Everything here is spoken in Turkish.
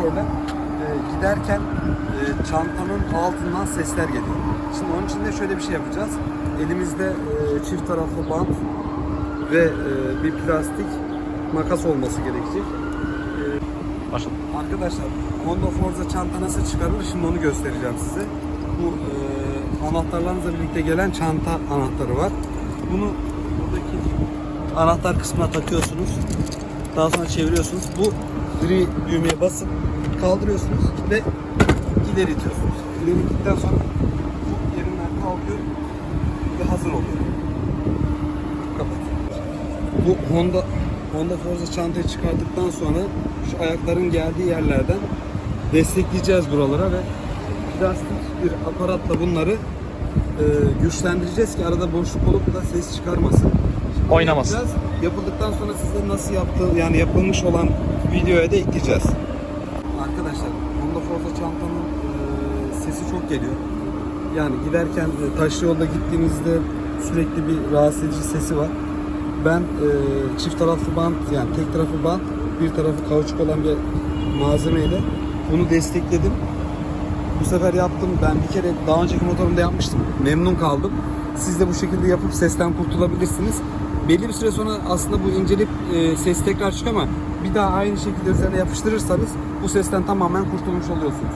problem. E, giderken e, çantanın altından sesler geliyor. Şimdi onun için de şöyle bir şey yapacağız. Elimizde e, çift taraflı bant ve e, bir plastik makas olması gerekecek. Başladım. Arkadaşlar Honda Forza çanta nasıl çıkarılır şimdi onu göstereceğim size. Bu e, anahtarlarınızla birlikte gelen çanta anahtarı var. Bunu buradaki anahtar kısmına takıyorsunuz. Daha sonra çeviriyorsunuz. Bu gri düğmeye basıp kaldırıyorsunuz ve ileri itiyorsunuz. İleri ittikten sonra bu yerinden kalkıyor ve hazır oluyor. Kapat. Bu Honda Honda Forza çantayı çıkardıktan sonra şu ayakların geldiği yerlerden destekleyeceğiz buralara ve plastik bir aparatla bunları e, güçlendireceğiz ki arada boşluk olup da ses çıkarmasın. Oynamasın. yapacağız. Yapıldıktan sonra size nasıl yaptığı yani yapılmış olan videoya da ekleyeceğiz. Arkadaşlar Honda Forza çantanın e, sesi çok geliyor. Yani giderken e, taşlı yolda gittiğinizde sürekli bir rahatsız edici sesi var. Ben e, çift taraflı bant yani tek tarafı bant bir tarafı kauçuk olan bir malzemeyle bunu destekledim. Bu sefer yaptım. Ben bir kere daha önceki motorumda yapmıştım. Memnun kaldım. Siz de bu şekilde yapıp sesten kurtulabilirsiniz. Belli bir süre sonra aslında bu incelip e, ses tekrar çıkıyor ama bir daha aynı şekilde üzerine yapıştırırsanız bu sesten tamamen kurtulmuş oluyorsunuz.